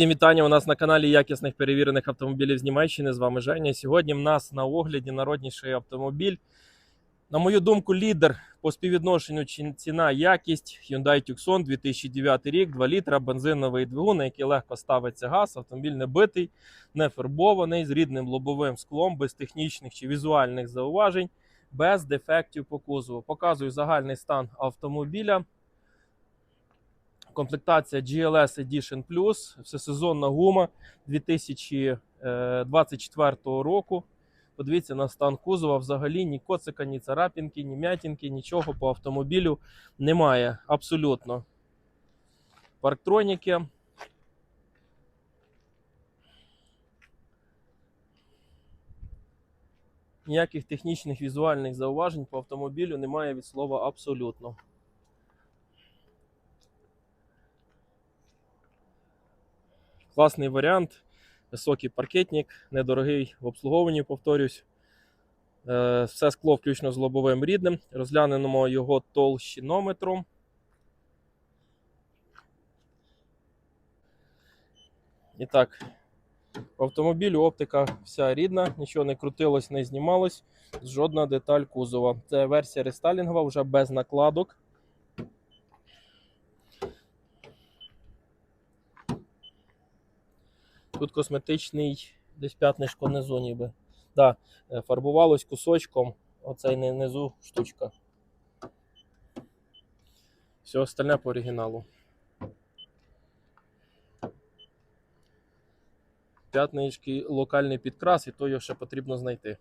Всім вітання у нас на каналі якісних перевірених автомобілів з Німеччини. З вами Женя. Сьогодні в нас на огляді народніший автомобіль. На мою думку, лідер по співвідношенню ці- ціна якість Hyundai Tucson 2009 рік, 2 літра, бензиновий двигун, на який легко ставиться газ. Автомобіль не битий, не фарбований, з рідним лобовим склом, без технічних чи візуальних зауважень, без дефектів по кузову. Показую загальний стан автомобіля. Комплектація GLS Edition Plus, всесезонна гума 2024 року. Подивіться на стан кузова. Взагалі ні коцика, ні царапінки, ні м'ятінки, нічого по автомобілю немає. Абсолютно. Парктроніки. Ніяких технічних візуальних зауважень по автомобілю немає від слова абсолютно. Класний варіант. Високий паркетник, недорогий в обслуговуванні, повторюсь. Е, Все скло включно з лобовим рідним. Розглянемо його толщинометром. І так, в автомобілю оптика вся рідна, нічого не крутилось, не знімалось, жодна деталь кузова. Це версія рестайлінгова, вже без накладок. Тут косметичний десь п'ятнишко внизу ніби. Да, е, фарбувалось кусочком, оцей внизу штучка. Все остальне по оригіналу. П'ятнички локальний підкрас, і то його ще потрібно знайти.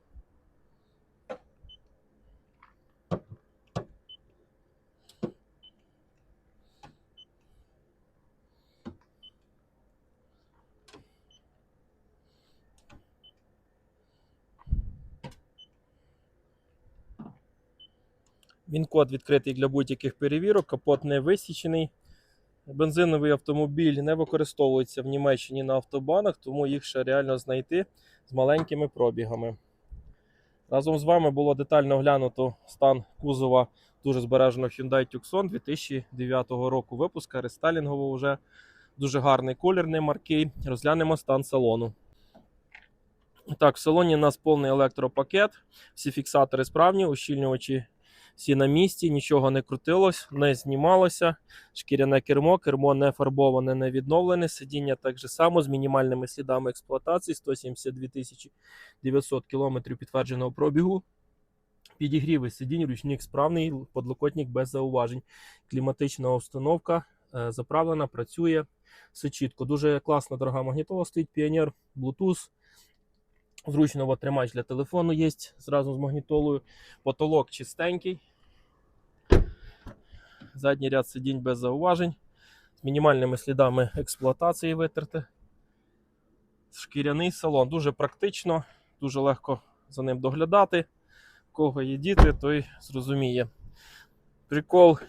Він код відкритий для будь-яких перевірок, капот не висічений. Бензиновий автомобіль не використовується в Німеччині на автобанах, тому їх ще реально знайти з маленькими пробігами. Разом з вами було детально оглянуто стан кузова дуже збереженого Hyundai Tucson 2009 року випуска, рестайлінгового вже дуже гарний колір, не маркий. Розглянемо стан салону. Так, в салоні у нас повний електропакет, всі фіксатори справні, ущільнювачі всі на місці, нічого не крутилось, не знімалося. Шкіряне кермо, кермо не фарбоване, не відновлене. Сидіння так же само з мінімальними слідами експлуатації, 172 тисячі 900 кілометрів підтвердженого пробігу. Підігріви сидінь, ручник справний, подлокотник без зауважень. Кліматична установка е, заправлена, працює все чітко. Дуже класна дорога магнітола стоїть Pioneer, Bluetooth. Зручно от, тримач для телефону є зразу з магнітолою. Потолок чистенький. Задній ряд сидінь без зауважень. З мінімальними слідами експлуатації витерти. Шкіряний салон. Дуже практично, дуже легко за ним доглядати. У кого є діти, той зрозуміє. Прикол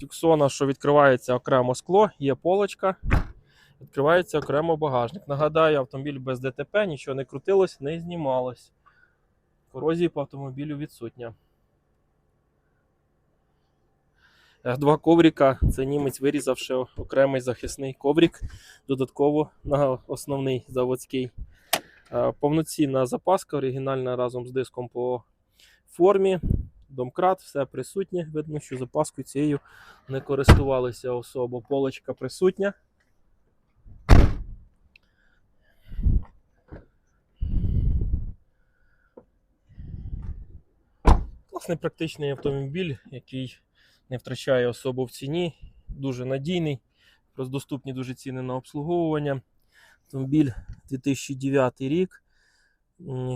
Тюксона, що відкривається окремо скло, є полочка. Відкривається окремо багажник. Нагадаю, автомобіль без ДТП, нічого не крутилось, не знімалось. Корозії по автомобілю відсутня. Е, Два коврика. Це німець вирізав ще окремий захисний коврик, додатково на основний заводський. Е, Повноцінна запаска, оригінальна разом з диском по формі. Домкрат, все присутнє. Видно, що запаскою цією не користувалися особо. Полочка присутня. Класний практичний автомобіль, який не втрачає особу в ціні, дуже надійний, плюс доступні дуже ціни на обслуговування. Автомобіль 2009 рік.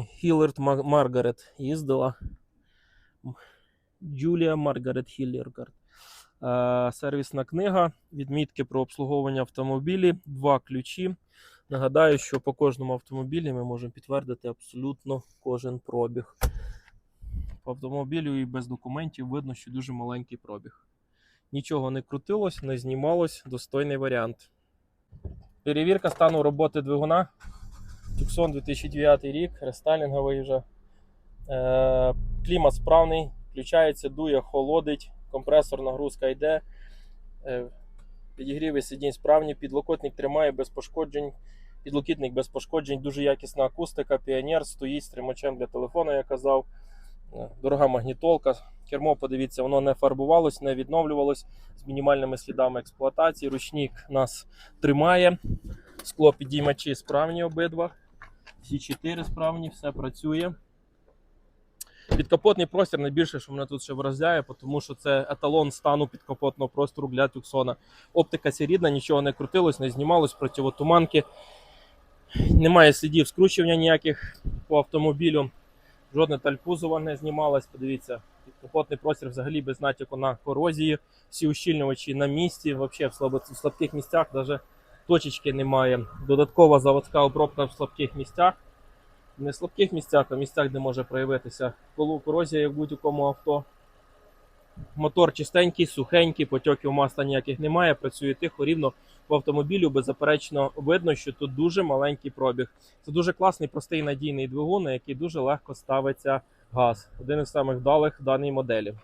Хіллард Маргарет їздила. Джулія Маргарет Хіллергард. Сервісна книга, відмітки про обслуговування автомобілі, два ключі. Нагадаю, що по кожному автомобілі ми можемо підтвердити абсолютно кожен пробіг. Автомобілю і без документів видно, що дуже маленький пробіг. Нічого не крутилось, не знімалось, достойний варіант. Перевірка стану роботи двигуна. Tucson 2009 рік, рестайлінговий вже. Е, клімат справний, включається, дує, холодить, компресор, нагрузка йде. Е, Підігріви сидінь справні, підлокотник тримає без пошкоджень. Підлокітник без пошкоджень, дуже якісна акустика, піонер стоїть з тримачем для телефону, я казав. Дорога магнітолка. Кермо, подивіться, воно не фарбувалось, не відновлювалось з мінімальними слідами експлуатації. Ручник нас тримає. Скло підіймачі справні обидва. Всі чотири справні, все працює. Підкапотний простір найбільше, що мене тут ще вразяє, тому що це еталон стану підкапотного простору для Тюксона. Оптика ця рідна, нічого не крутилось, не знімалось, противотуманки. Немає слідів скручування ніяких по автомобілю. Жодне талькузова не знімалось. Подивіться, підкапотний простір взагалі без натяку на корозії. Всі ущільнювачі на місці. Взагалі в, слабких місцях навіть точечки немає. Додаткова заводська обробка в слабких місцях. Не в слабких місцях, а місцях, де може проявитися коло корозія, як будь-якому авто. Мотор чистенький, сухенький, потьоків масла ніяких немає, працює тихо, рівно по автомобілю. Беззаперечно видно, що тут дуже маленький пробіг. Це дуже класний, простий надійний двигун, на який дуже легко ставиться газ. Один із самих вдалих в даній моделі.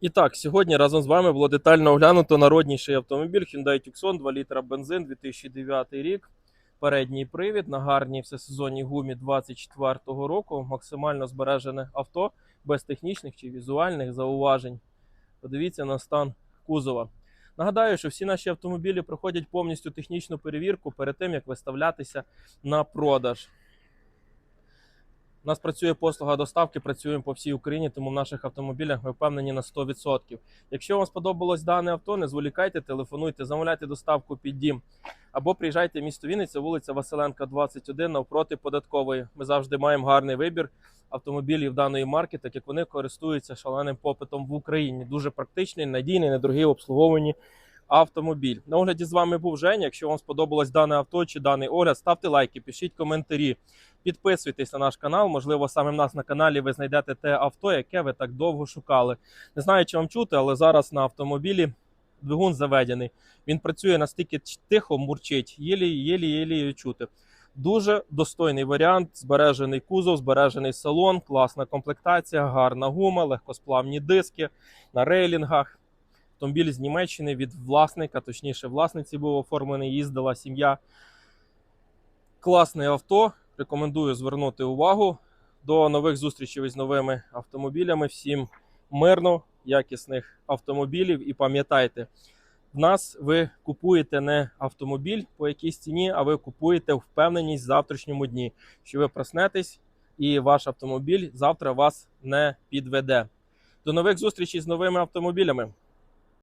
І так, сьогодні разом з вами було детально оглянуто народніший автомобіль Hyundai Tucson 2 літра бензин 2009 рік. Передній привід на гарній всесезонній гумі 24-го року. Максимально збережене авто без технічних чи візуальних зауважень. Подивіться на стан кузова. Нагадаю, що всі наші автомобілі проходять повністю технічну перевірку перед тим, як виставлятися на продаж. У нас працює послуга доставки, працюємо по всій Україні, тому в наших автомобілях ми впевнені на 100%. Якщо вам сподобалось дане авто, не зволікайте, телефонуйте, замовляйте доставку під дім. Або приїжджайте в місто Вінниця, вулиця Василенка, 21, навпроти податкової. Ми завжди маємо гарний вибір автомобілів даної марки, так як вони користуються шаленим попитом в Україні. Дуже практичний, надійний, недорогий в обслуговуванні автомобіль. На огляді з вами був Женя. Якщо вам сподобалось дане авто чи даний огляд, ставте лайки, пишіть коментарі, підписуйтесь на наш канал. Можливо, саме в нас на каналі ви знайдете те авто, яке ви так довго шукали. Не знаю, чи вам чути, але зараз на автомобілі двигун заведений. Він працює настільки тихо, мурчить, єлі-єлі-єлі чути. Дуже достойний варіант, збережений кузов, збережений салон, класна комплектація, гарна гума, легкосплавні диски на рейлінгах. Автомобіль з Німеччини від власника, точніше, власниці був оформлений, їздила сім'я. Класне авто. Рекомендую звернути увагу. До нових зустрічей з новими автомобілями. Всім мирно, якісних автомобілів. І пам'ятайте, в нас ви купуєте не автомобіль по якійсь ціні, а ви купуєте впевненість в завтрашньому дні, що ви проснетесь і ваш автомобіль завтра вас не підведе. До нових зустрічей з новими автомобілями.